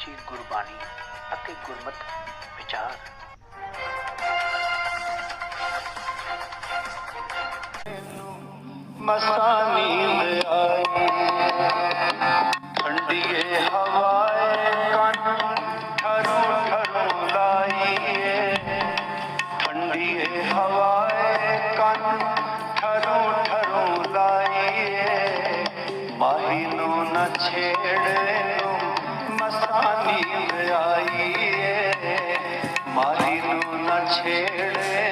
ਸੱਚੀ ਗੁਰਬਾਣੀ ਅਤੇ ਗੁਰਮਤ ਵਿਚਾਰ। ਮਸਤਾਂ ਮਾਹੀ ਨੂੰ ਨਾ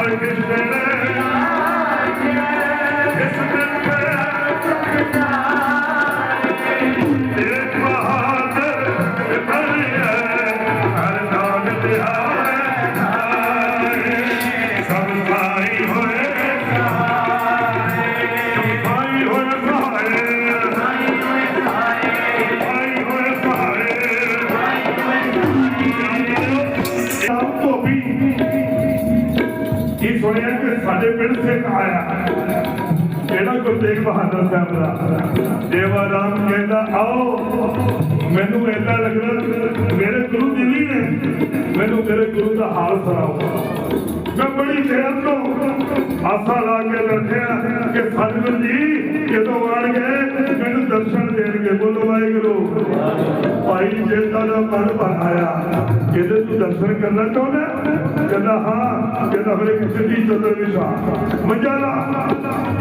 ਤੇਰੀ ਹਰ ਕੀ ਸੁਣਿਆ ਕਿ ਸਾਡੇ ਪਿੰਡ ਸਿੱਖ ਆਇਆ ਕਿਹੜਾ ਗੁਰੂ ਬਹਾਦਰ ਸਾਹਿਬ ਦਾ। ਦੇਵਾ ਰਾਮ ਕਹਿੰਦਾ, ਆਓ, ਮੈਨੂੰ ਏਦਾਂ ਲੱਗਦਾ, ਮੇਰੇ ਗੁਰੂ ਦਿੱਲੀ ਨੇ, ਮੈਨੂੰ ਮੇਰੇ ਗੁਰੂ ਦਾ ਹਾਲ ਸੁਣਾਓ। ਮੈਂ ਬੜੀ ਦੇਰ ਤੋਂ ਆਸਾ ਲਾ ਕੇ ਬੈਠਿਆ ਕਿ ਸਤਿਗੁਰੂ ਜੀ ਜਦੋਂ ਆਣਗੇ ਮੈਨੂੰ ਦਰਸ਼ਨ ਦੇਣਗੇ, ਬੋਲੋ ਵਾਹਿਗੁਰੂ। ਭਾਈ ਜੇਤਾ ਦਾ ਮਨ ਬਣਾਇਆ ਕਹਿੰਦੇ, ਤੂੰ ਦਰਸ਼ਨ ਕਰਨਾ ਚਾਹੁੰਦਾ ਕਹਿੰਦਾ, ਹਾਂ। ਕਹਿੰਦਾ, ਫਿਰ ਇੱਕ ਸਿੱਧੀ ਚਦਰ ਵਿਸ਼ਾ ਮੰਜਾ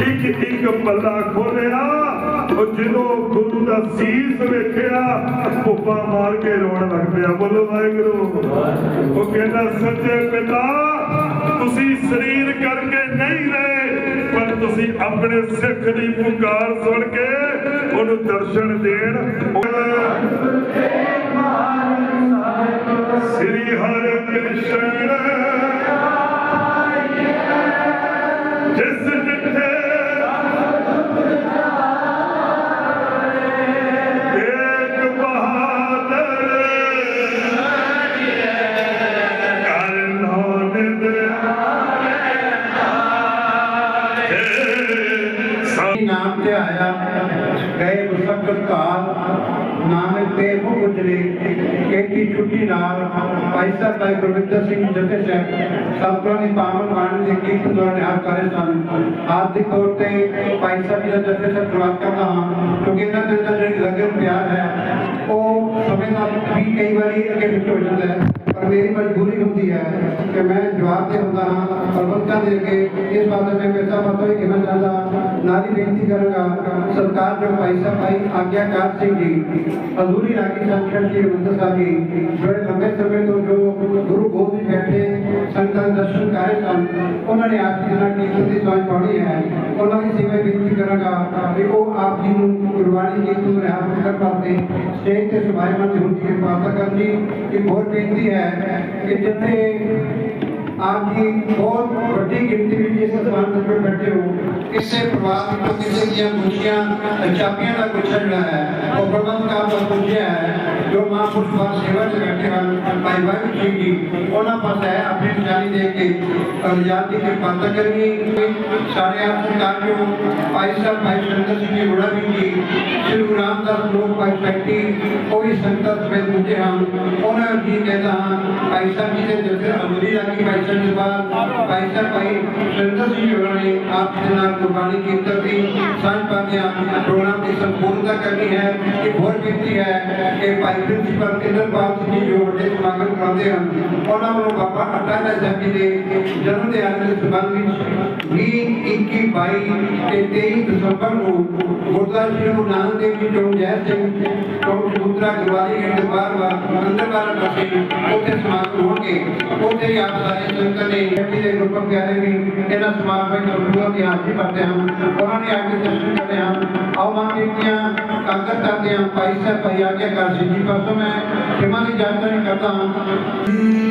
ਇੱਕ ਇੱਕ ਪੱਲਾ ਖੋਲਿਆ ਉਹ ਜਦੋਂ ਗੁਰੂ ਦਾ ਸੀਸ ਵੇਖਿਆ, ਭੁੱਪਾ ਮਾਰ ਕੇ ਰੋਣ ਲੱਗ ਪਿਆ। ਬੋਲੋ ਵਾਹਿਗੁਰੂ। ਉਹ ਕਹਿੰਦਾ, ਸੱਚੇ ਪਿਤਾ, ਤੁਸੀਂ ਸਰੀਰ ਕਰਕੇ ਨਹੀਂ ਰਹੇ, ਪਰ ਤੁਸੀਂ ਆਪਣੇ ਸਿੱਖ ਦੀ ਪੁਕਾਰ ਸੁਣ ਕੇ ਉਹਨੂੰ ਦਰਸ਼ਨ ਦੇਣ। ਸ੍ਰੀ ਹਰਿ ਕ੍ਰਿਸ਼ਨ ਤੇ ਮੁਖ ਛੁੱਟੀ ਨਾਲ ਭਾਈ ਸਾਹਿਬ ਭਾਈ ਗੁਰਵਿੰਦਰ ਸਿੰਘ ਜਥੇ ਸਾਹਿਬ, ਸਤਿਗੁਰਾਂ ਪਾਵਨ ਬਾਣੀ ਦੇ ਕੀਰਤਨ ਦੌਰਾਨ ਨਿਹਾਲ ਕਰ ਸਨ। ਆਰਥਿਕ ਤੌਰ ਤੇ ਭਾਈ ਸਾਹਿਬ ਜੀ ਦਾ ਜਥੇ ਸਾਹਿਬ ਸ਼ੁਰੂਆਤ ਕਰਦਾ ਹਾਂ, ਕਿਉਂਕਿ ਇਹਨਾਂ ਦੇ ਅੰਦਰ ਜਿਹੜੀ ਲਗਨ ਪਿਆਰ ਹੈ, ਉਹ ਸਮੇਂ ਨਾਲ ਵੀ ਕਈ ਵਾਰੀ ਅੱਗੇ ਪਿੱਛੇ ਹੋ ਜਾਂਦਾ ਹੈ, ਪਰ ਮੇਰੀ ਮਜਬੂਰੀ ਹੁੰਦੀ ਹੈ ਕਿ ਮੈਂ ਜਵਾਬ ਦੇ ਹੁੰਦਾ ਹਾਂ। ਪ੍ਰਬੰਧਕਾਂ ਦੇ ਅੱਗੇ ਇਸ ਬਾਤ ਮੈਂ ਮੇਰਾ ਪਤਾ ਹੀ ਕਹਿਣਾ ਚਾਹੁੰਦਾ ਨਾਰੀ ਬੇਨਤੀ ਕਰਾਂਗਾ, ਸਰਕਾਰ ਜੋ ਭਾਈ ਸਾਹਿਬ ਭਾਈ ਆਗਿਆਕਾਰ ਸਿੰਘ ਜੀ। ਹਜ਼ੂਰੀ ਰਾਗੀ ਸੰਖੇੜ ਜੀ ਹਰਿਮੰਦਰ ਸਾਹਿਬ ਜੀ, ਜਿਹੜੇ ਲੰਬੇ ਸਮੇਂ ਤੋਂ ਜੋ ਗੁਰੂ ਗੋਬਿੰਦ ਜੀ ਬੈਠੇ, ਸੰਗਤਾਂ ਦੇ ਦਰਸ਼ਨ ਕਰ ਰਹੇ ਸਨ, ਉਹਨਾਂ ਨੇ ਆਪ ਜੀ ਨਾਲ ਕੀਰਤਨ ਦੀ ਸੋਚ ਪਾਉਣੀ ਹੈ। ਉਹਨਾਂ ਦੀ ਸੇਵਾ ਬੇਨਤੀ ਕਰਾਂਗਾ ਕਿ ਉਹ ਆਪ ਜੀ ਨੂੰ ਗੁਰਬਾਣੀ ਕੀਰਤਨ ਨੂੰ ਰਿਹਾ ਕਰ ਪਾਤੇ ਸਟੇਜ ਤੇ ਸਮਾਇਮਾਨ ਦੀ ਹੁੰਦੀ ਹੈ ਪ੍ਰਾਰਥਨਾ ਕਰਨੀ ਇੱਕ ਹੋਰ ਬੇਨਤੀ ਹੈ ਕਿ ਜਿੱਥੇ ਆਪ ਜੀ ਬਹੁਤ ਵੱਡੀ ਗਿਣਤੀ ਵਿੱਚ ਇਸ ਸਥਾਨ ਤੇ ਬੈਠੇ ਹੋ ਕਿਸੇ ਪਰਿਵਾਰ ਵਿੱਚੋਂ ਕਿਸੇ ਦੀਆਂ ਮੁੱਛੀਆਂ ਚਾਬੀਆਂ ਦਾ ਗੁੱਛਾ ਜਿਹੜਾ ਹੈ ਉਹ ਪ੍ਰਬੰਧ ਕਾਰ ਦਾ ਪੁੱਜਿਆ ਹੈ ਜੋ ਮਹਾਂਪੁਰਸ਼ ਬਾਦ ਸੇਵਾ 'ਚ ਬੈਠੇ ਹਨ ਭਾਈ ਵਾਹਿਗੁਰੂ ਜੀ ਜੀ ਉਹਨਾਂ ਪਾਸ ਹੈ ਆਪਣੀ ਜਾਨੀ ਦੇ ਕੇ ਅਰਜ਼ਾਤ ਦੀ ਕਿਰਪਾਲਤਾ ਕਰਨੀ ਸਾਰੇ ਆਪ ਸਰਕਾਰ ਜੋ ਭਾਈ ਸਾਹਿਬ ਭਾਈ ਸੁਰਿੰਦਰ ਸਿੰਘ ਜੀ ਗੁੜਾ ਵੀ ਜੀ ਸ਼੍ਰੀ ਗੁਰੂ ਰਾਮਦਾਸ ਲੋਕ ਭਾਈ ਫੈਕਟਰੀ ਉਹ ਵੀ ਸੰਗਤ ਸਮੇਤ ਪੁੱਜੇ ਹਨ ਉਹਨਾਂ ਨੂੰ ਜੀ ਕਹਿੰਦਾ ਦੇ ਬਾਅਦ ਭਾਈ ਸਾਹਿਬ ਭਾਈ ਸੁਰਿੰਦਰ ਸਿੰਘ ਜੀ ਨੇ ਆਪ ਦੇ ਨਾਲ ਕੁਰਬਾਨੀ ਕੀਰਤਨ ਦੀ। ਸਾਂਝ ਪਾਉਂਦਿਆਂ ਪ੍ਰੋਗਰਾਮ ਦੀ ਸੰਪੂਰਨਤਾ ਕਰਨੀ ਹੈ। ਇੱਕ ਹੋਰ ਬੇਨਤੀ ਹੈ ਕਿ ਭਾਈ ਪ੍ਰਿੰਸੀਪਲ ਕਿੰਦਰਪਾਲ ਸਿੰਘ ਜੀ ਜੋ ਵੱਡੇ ਸਮਾਗਮ ਕਰਾਉਂਦੇ ਹਨ। ਉਹਨਾਂ ਵੱਲੋਂ ਬਾਬਾ ਅਟਾਲਾ ਸਾਹਿਬ ਦੇ ਜਨਮ ਦਿਹਾੜੇ ਦੇ ਸੰਬੰਧ ਵਿੱਚ 20 21 22 ਤੇ 23 ਦਸੰਬਰ ਨੂੰ ਗੁਰਦੁਆਰਾ ਸ੍ਰੀ ਗੁਰੂ ਨਾਨਕ ਦੇਵ ਜੀ ਜੋ ਜੈ ਸਿੰਘ ਚੌਂਕ ਚਬੂਤਰਾ ਗੁਰਵਾਲੀ ਦੇ ਬਾਹਰ ਬਾਹਰ ਅੰਦਰ ਬਾਹਰ ਪਾਸੇ ਉੱਥੇ ਸਮਾਗਮ ਹੋਣਗੇ। ਉੱਥੇ ਆਪ ਸਾਰੇ ਸੰਗਤ ਨੇ ਬੇਟੀ ਦੇ ਗਰੁੱਪ ਪਿਆਰੇ ਵੀ ਇਹਨਾਂ ਸਮਾਗਮ ਵਿੱਚ ਸੰਪੂਰਨ ਦੀ ਹਾਜ਼ਰੀ ਭਰਦੇ ਹਨ। ਉਹਨਾਂ ਨੇ ਆਗੇ ਦਰਸ਼ਨ ਕਰਦੇ ਹਨ ਆਓ ਮਾਂ ਬੇਟੀਆਂ ਕਾਗਰ ਕਰਦੇ ਹਨ ਭਾਈ ਸਾਹਿਬ, ਭਾਈ ਆਗੇ ਕਰ ਸਿੰਘ ਜੀ ਪਾਸੋਂ ਮੈਂ ਖਿਮਾ ਦੀ ਜਾਣਕਾਰੀ ਕਰਦਾ ਹਾਂ।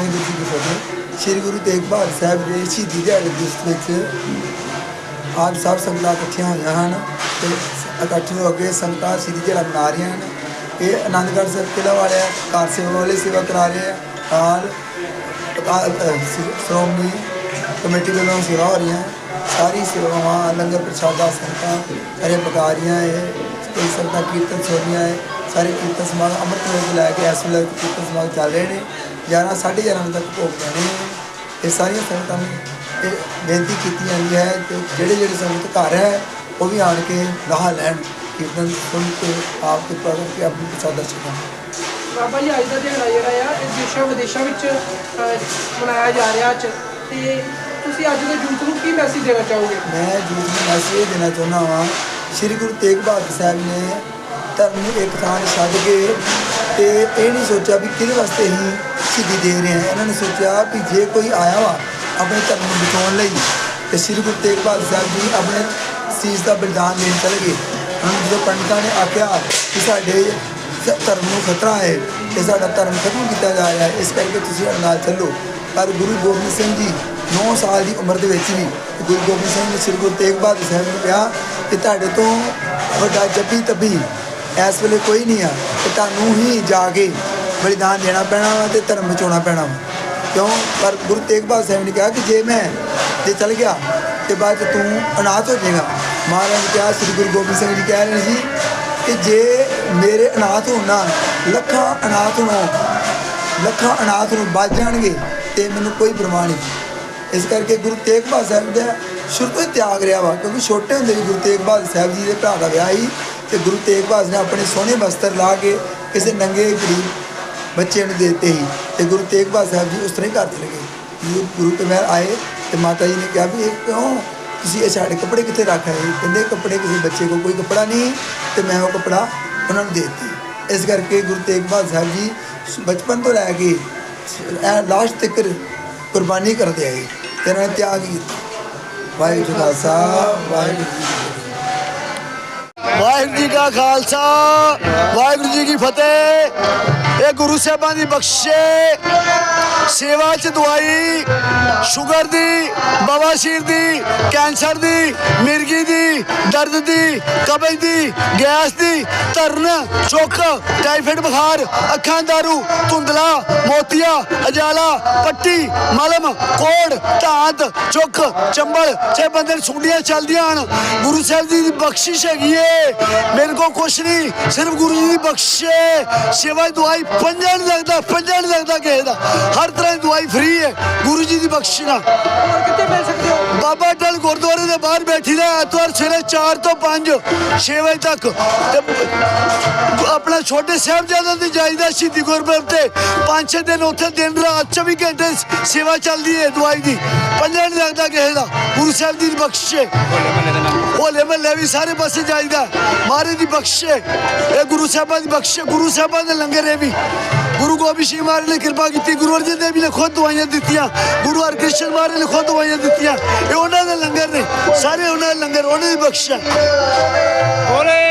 ਵਾਹਿਗੁਰੂ ਜੀ ਕੀ ਫਤਿਹ ਸ੍ਰੀ ਗੁਰੂ ਤੇਗ ਬਹਾਦਰ ਸਾਹਿਬ ਦੇ ਸ਼ਹੀਦੀ ਦਿਹਾੜੇ ਦਿਵਸ ਵਿੱਚ ਆਪ ਸਭ ਸੰਗਤਾਂ ਇਕੱਠੀਆਂ ਹੋਈਆਂ ਹਨ ਤੇ ਇਕੱਠੇ ਹੋ ਕੇ ਸੰਗਤਾਂ ਸ਼ਹੀਦੀ ਦਿਹਾੜਾ ਮਨਾ ਰਹੀਆਂ ਹਨ ਇਹ ਆਨੰਦਗੜ੍ਹ ਸਾਹਿਬ ਕਿਲ੍ਹਾ ਵਾਲੇ ਕਾਰ ਸੇਵਾ ਵਾਲੇ ਸੇਵਾ ਕਰਾ ਰਹੇ ਆ ਨਾਲ ਸ਼੍ਰੋਮਣੀ ਕਮੇਟੀ ਵੱਲੋਂ ਸੇਵਾ ਹੋ ਰਹੀਆਂ ਸਾਰੀ ਸੇਵਾਵਾਂ ਲੰਗਰ ਪ੍ਰਸ਼ਾਦਾ ਸੰਗਤਾਂ ਹਰੇ ਪਕਾ ਰਹੀਆਂ ਹੈ ਸੰਗਤਾਂ ਕੀਰਤਨ ਸੁਣੀਆਂ ਹੈ ਸਾਰੇ ਕੀਰਤਨ ਸਮਾਗਮ ਅੰਮ੍ਰਿਤ ਵੇਲੇ ਲੈ ਕੇ ਇਸ ਵੇਲੇ ਕੀਰਤਨ ਸਮਾਗਮ ਚੱਲ ਰਹੇ ਨੇ 11 11:30 ਵਜੇ ਤੱਕ ਭੋਗ ਪੈਣੇ ਇਹ ਸਾਰੀਆਂ ਸੰਗਤਾਂ ਨੂੰ ਇਹ ਬੇਨਤੀ ਕੀਤੀ ਜਾਂਦੀ ਹੈ ਕਿ ਜਿਹੜੇ ਜਿਹੜੇ ਸੰਗਤ ਘਰ ਹੈ ਉਹ ਵੀ ਆਣ ਕੇ ਲਾਹਾ ਲੈਣ ਕੀਰਤਨ ਸੁਣ ਕੇ ਆਪ ਕੇ ਪ੍ਰਗਟ ਕੇ ਆਪਣੀ ਪ੍ਰਸ਼ਾਦਾ ਛਕਣ ਬਾਬਾ ਜੀ ਅੱਜ ਦਾ ਦਿਹਾੜਾ ਜਿਹੜਾ ਆ ਇਹ ਦੇਸ਼ਾਂ ਵਿਦੇਸ਼ਾਂ ਵਿੱਚ ਮਨਾਇਆ ਜਾ ਰਿਹਾ ਅੱਜ। ਤੇ ਤੁਸੀਂ ਅੱਜ ਦੇ ਯੂਥ ਨੂੰ ਕੀ ਮੈਸੇਜ ਦੇਣਾ ਚਾਹੋਗੇ? ਮੈਂ ਜੂਤ ਨੂੰ ਮੈਸੇਜ ਦੇਣਾ ਚਾਹੁੰਦਾ ਹਾਂ ਸ੍ਰੀ ਗੁਰੂ ਤੇਗ ਬਹਾਦਰ ਸਾਹਿਬ ਨੇ ਧਰਮ ਨੂੰ ਇੱਕ ਥਾਂ ਛੱਡ ਕੇ ਤੇ ਇਹ ਨਹੀਂ ਸੋਚਿਆ ਵੀ ਕਿਹਦੇ ਵਾਸਤੇ ਹੀ ਸ਼ਹੀਦੀ ਦੇ ਰਹੇ ਹਾਂ ਇਹਨਾਂ ਨੇ ਸੋਚਿਆ ਵੀ ਜੇ ਕੋਈ ਆਇਆ ਵਾ ਆਪਣੇ ਧਰਮ ਨੂੰ ਬਚਾਉਣ ਲਈ, ਤੇ ਸ੍ਰੀ ਗੁਰੂ ਤੇਗ ਬਹਾਦਰ ਸਾਹਿਬ ਜੀ ਆਪਣੇ ਸੀਸ ਦਾ ਬਲਿਦਾਨ ਦੇਣ ਚਲੇ ਗਏ। ਹੁਣ ਜਦੋਂ ਪੰਡਤਾਂ ਨੇ ਆਖਿਆ ਕਿ ਸਾਡੇ ਧਰਮ ਨੂੰ ਖਤਰਾ ਹੈ ਤੇ ਸਾਡਾ ਧਰਮ ਖਤਮ ਕੀਤਾ ਜਾ ਰਿਹਾ ਹੈ, ਇਸ ਕਰਕੇ ਤੁਸੀਂ ਸਾਡੇ ਨਾਲ ਚੱਲੋ। ਪਰ ਗੁਰੂ ਗੋਬਿੰਦ ਸਿੰਘ ਜੀ 9 ਸਾਲ ਦੀ ਉਮਰ ਦੇ ਵਿੱਚ ਵੀ ਗੁਰੂ ਗੋਬਿੰਦ ਸਿੰਘ ਨੇ ਸ੍ਰੀ ਗੁਰੂ ਤੇਗ ਬਹਾਦਰ ਸਾਹਿਬ ਨੂੰ ਕਿਹਾ ਕਿ ਤੁਹਾਡੇ ਤੋਂ ਵੱਡਾ ਜੱਪੀ ਤੱਬੀ ਇਸ ਵੇਲੇ ਕੋਈ ਨਹੀਂ ਆ, ਤੇ ਤੁਹਾਨੂੰ ਹੀ ਜਾ ਕੇ ਬਲੀਦਾਨ ਦੇਣਾ ਪੈਣਾ ਵਾ ਤੇ ਧਰਮ ਬਚਾਉਣਾ ਪੈਣਾ ਵਾ। ਕਿਉਂ? ਪਰ ਗੁਰੂ ਤੇਗ ਬਹਾਦਰ ਸਾਹਿਬ ਨੇ ਕਿਹਾ ਕਿ ਜੇ ਮੈਂ ਜੇ ਚਲ ਗਿਆ ਤੇ ਬਾਅਦ 'ਚ ਤੂੰ ਅਨਾਥ ਹੋ ਜਾਏਗਾ। ਮਹਾਰਾਜ ਨੇ ਕਿਹਾ, ਸ੍ਰੀ ਗੁਰੂ ਗੋਬਿੰਦ ਸਿੰਘ ਜੀ ਕਹਿ ਰਹੇ ਸੀ ਕਿ ਜੇ ਮੇਰੇ ਅਨਾਥ ਹੋਣ ਨਾਲ ਲੱਖਾਂ ਅਨਾਥ ਨੂੰ ਲੱਖਾਂ ਅਨਾਥ ਨੂੰ ਬਚ ਜਾਣਗੇ, ਤੇ ਮੈਨੂੰ ਕੋਈ ਪਰਵਾਹ ਨਹੀਂ। ਇਸ ਕਰਕੇ ਗੁਰੂ ਤੇਗ ਬਹਾਦਰ ਸਾਹਿਬ ਦਾ ਸ਼ੁਰੂ ਤੋਂ ਹੀ ਤਿਆਗ ਰਿਹਾ ਵਾ, ਕਿਉਂਕਿ ਛੋਟੇ ਹੁੰਦੇ ਵੀ ਗੁਰੂ ਤੇਗ ਬਹਾਦਰ ਸਾਹਿਬ ਜੀ ਦੇ ਭਰਾ ਦਾ ਵਿਆਹ ਸੀ ਤੇ ਗੁਰੂ ਤੇਗ ਬਹਾਦਰ ਨੇ ਆਪਣੇ ਸੋਹਣੇ ਵਸਤਰ ਲਾ ਕੇ ਕਿਸੇ ਨੰਗੇ ਗਰੀਬ ਬੱਚਿਆਂ ਨੂੰ ਦੇ ਦਿੱਤੇ ਸੀ ਤੇ ਗੁਰੂ ਤੇਗ ਬਹਾਦਰ ਸਾਹਿਬ ਜੀ ਉਸ ਤਰ੍ਹਾਂ ਹੀ ਘਰ ਚਲੇ ਗਏ। ਗੁਰੂ ਕੇ ਮਹਿਰ ਆਏ ਤੇ ਮਾਤਾ ਜੀ ਨੇ ਕਿਹਾ ਵੀ ਇਹ ਕਿਉਂ ਤੁਸੀਂ ਇਹ ਸਾਡੇ ਕੱਪੜੇ ਕਿੱਥੇ ਰੱਖ ਆਏ? ਕਹਿੰਦੇ ਕੱਪੜੇ ਕਿਸੇ ਬੱਚੇ ਕੋਲ ਕੋਈ ਕੱਪੜਾ ਨਹੀਂ ਤੇ ਮੈਂ ਉਹ ਕੱਪੜਾ ਉਹਨਾਂ ਨੂੰ ਦੇ ਦਿੱਤੀ। ਇਸ ਕਰਕੇ ਗੁਰੂ ਤੇਗ ਬਹਾਦਰ ਸਾਹਿਬ ਜੀ ਬਚਪਨ ਤੋਂ ਲੈ ਕੇ ਇਹ ਲਾਸਟ ਤੱਕ ਕੁਰਬਾਨੀ ਕਰਦੇ ਆਏ ਤੇ ਇਹਨਾਂ ਨੇ ਤਿਆਗ ਕੀਤਾ। ਵਾਹਿਗੁਰੂ ਜੀ ਕਾ ਖਾਲਸਾ ਵਾਹਿਗੁਰੂ ਜੀ ਕੀ ਖਾਲਸਾ। ਵਾਹਿਗੁਰੂ ਜੀ ਕੀ ਫਤਿਹ। ਇਹ ਗੁਰੂ ਸਾਹਿਬਾਂ ਦੀ ਬਖਸ਼ੇ ਸੇਵਾ ਚ ਦਵਾਈ, ਸ਼ੂਗਰ ਦੀ ਬਵਾਸੀਰ ਦੀ, ਕੈਂਸਰ ਦੀ, ਮਿਰਗੀ ਦੀ, ਦਰਦ ਦੀ, ਕਬਜ਼ ਦੀ, ਗੈਸ ਦੀ, ਧਰਨ, ਚੁੱਕ, ਟਾਈਫਾਇਡ ਬੁਖਾਰ, ਅੱਖਾਂ ਦਾਰੂ, ਧੁੰਦਲਾ, ਮੋਤੀਆ, ਅਜਾਲਾ, ਪੱਟੀ, ਮਲਮ, ਕੋੜ, ਧਾਤ, ਚੁੱਕ, ਚੰਬਲ, ਛੇ ਬੰਦੇ ਸੁੰਡੀਆਂ ਚੱਲਦੀਆਂ ਹਨ। ਗੁਰੂ ਸਾਹਿਬ ਜੀ ਦੀ ਬਖਸ਼ਿਸ਼ ਹੈਗੀ ਏ। ਮੇਰੇ ਕੋ ਕੁਛ ਨਹੀਂ ਸਿਰਫ ਗੁਰੂ ਜੀ ਦੀ ਬਖਸ਼ੇ ਸੇਵਾ ਦੀ ਦਵਾਈ ਪੰਜਾਂ ਨਹੀਂ ਲੱਗਦਾ ਪੰਜਾਂ ਨਹੀਂ ਲੱਗਦਾ ਕਿਸੇ ਦਾ। ਹਰ ਤਰ੍ਹਾਂ ਦੀ ਦਵਾਈ ਫ੍ਰੀ ਹੈ ਗੁਰੂ ਜੀ ਦੀ ਬਖਸ਼ਿਸ਼ ਨਾਲ। ਹੋਰ ਕਿੱਥੇ ਮਿਲ ਸਕਦੇ ਹੋ? ਬਾਬਾ ਟਲ ਗੁਰਦੁਆਰੇ ਦੇ ਬਾਹਰ ਬੈਠੀ ਦਾ ਐਤਵਾਰ ਸਵੇਰੇ 4 ਤੋਂ 5 6 ਵਜੇ ਤੱਕ। ਤੇ ਆਪਣਾ ਛੋਟੇ ਸਾਹਿਬਜ਼ਾਦਿਆਂ ਦੀ ਜਾਈਦਾ ਸ਼ਹੀਦੀ ਗੁਰਪੁਰਬ ਤੇ 5-6 ਦਿਨ ਉੱਥੇ ਦਿਨ ਰਾਤ 24 ਘੰਟੇ ਸੇਵਾ ਚੱਲਦੀ ਹੈ ਦਵਾਈ ਦੀ। ਪੰਜਾਂ ਨਹੀਂ ਲੱਗਦਾ ਕਿਸੇ ਦਾ। ਗੁਰੂ ਸਾਹਿਬ ਦੀ ਬਖਸ਼ੇ ਹੋਲੇ ਮਹੱਲੇ ਵੀ ਸਾਰੇ ਪਾਸੇ ਜਾਈਦਾ। ਮਾਰੇ ਦੀ ਬਖਸ਼ੇ ਇਹ ਗੁਰੂ ਸਾਹਿਬਾਂ ਦੀ ਬਖਸ਼ੇ ਗੁਰੂ ਸਾਹਿਬਾਂ ਦੇ ਲੰਗਰ ਇਹ ਵੀ। ਗੁਰੂ ਗੋਬਿੰਦ ਸਿੰਘ ਮਹਾਰਾਜ ਨੇ ਕਿਰਪਾ ਕੀਤੀ। ਗੁਰੂ ਅਰਜਨ ਦੇਵ ਜੀ ਨੇ ਖੁਦ ਦਵਾਈਆਂ ਦਿੱਤੀਆਂ। ਗੁਰੂ ਹਰਕ੍ਰਿਸ਼ਨ ਮਹਾਰਾਜ ਨੇ ਖੁਦ ਦਵਾਈਆਂ ਦਿੱਤੀਆਂ। ਇਹ ਉਹਨਾਂ ਦੇ ਲੰਗਰ ਨੇ। ਸਾਰੇ ਉਹਨਾਂ ਦੇ ਲੰਗਰ, ਉਹਨਾਂ ਦੀ ਬਖਸ਼ਿਸ਼ ਹੈ।